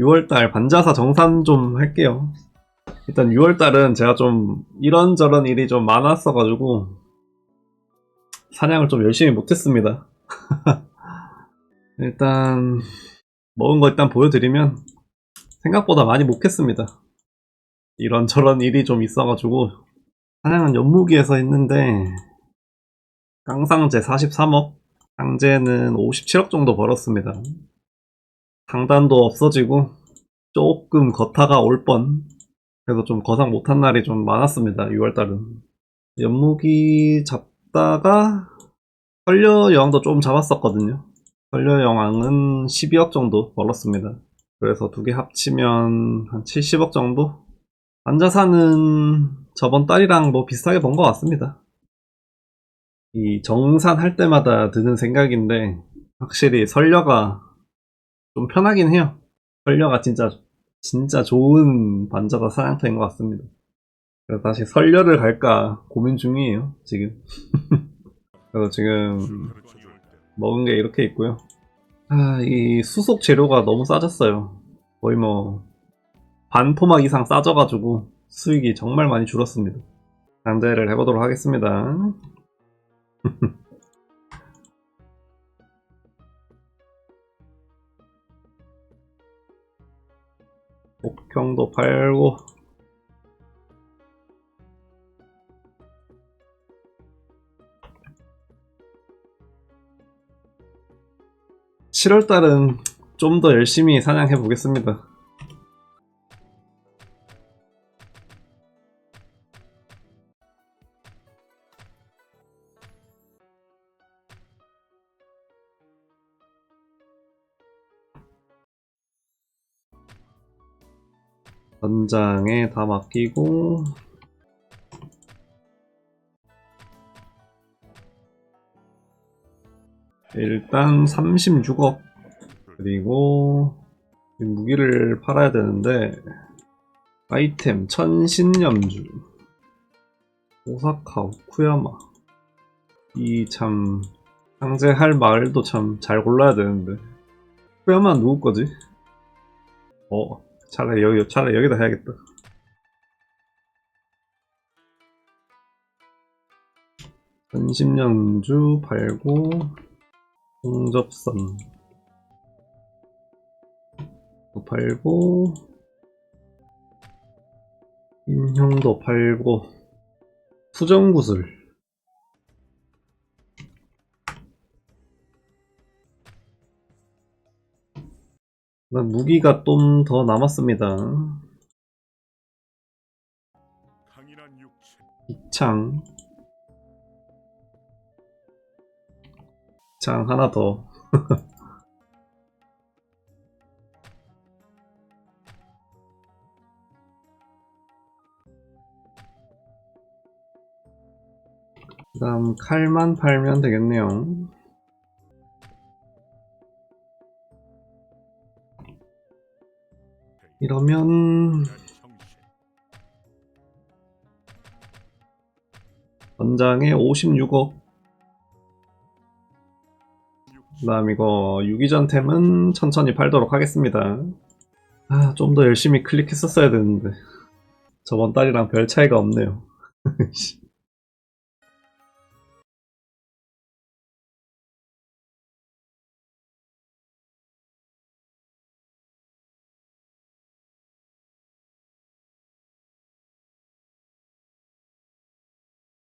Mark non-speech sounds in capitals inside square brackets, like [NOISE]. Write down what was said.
6월달 반자사 정산 좀 할게요. 일단 6월달은 제가 좀 이런저런 일이 좀 많았어가지고 사냥을 좀 열심히 못했습니다. [LAUGHS] 일단 먹은 거 일단 보여드리면 생각보다 많이 못 했습니다. 이런저런 일이 좀 있어가지고 사냥은 연무기에서 했는데 깡상제 43억 상제는 57억 정도 벌었습니다. 상단도 없어지고 조금 거타가 올 뻔. 그래서 좀 거상 못한 날이 좀 많았습니다. 6월달은. 연무기 잡다가 설려 여왕도 좀 잡았었거든요. 설려 여왕은 12억 정도 벌었습니다. 그래서 두 개 합치면 한 70억 정도? 안자사는 저번 달이랑 뭐 비슷하게 번 것 같습니다. 이 정산할 때마다 드는 생각인데 확실히 설려가 좀 편하긴 해요. 설려가 진짜 진짜 좋은 반자가 사냥터인 것 같습니다. 그래서 다시 설려를 갈까 고민 중이에요 지금. [LAUGHS] 그래서 지금 먹은 게 이렇게 있고요. 아, 이 수속 재료가 너무 싸졌어요. 거의 뭐 반토막 이상 싸져가지고 수익이 정말 많이 줄었습니다. 강제를 해보도록 하겠습니다. [LAUGHS] 목형도 팔고 칠월달은 좀 더 열심히 사냥해 보겠습니다. 전장에 다 맡기고. 일단 36억. 그리고 이 무기를 팔아야 되는데 아이템 천신염주. 오사카 오쿠야마. 이 참 상제할 말도 참 잘 골라야 되는데. 오쿠야마 누구 거지? 어 차라리 여기 차라리 여기다 해야겠다. 천심연주 팔고 홍접선 또 팔고 인형도 팔고 수정구슬 무기가 좀 더 남았습니다. 이창. 창 하나 더. [LAUGHS] 그 다음 칼만 팔면 되겠네요 이러면 전장에 56억 그 다음 이거 유기전템은 천천히 팔도록 하겠습니다. 아, 좀 더 열심히 클릭했었어야 되는데. 저번 달이랑 별 차이가 없네요. [LAUGHS] 씨.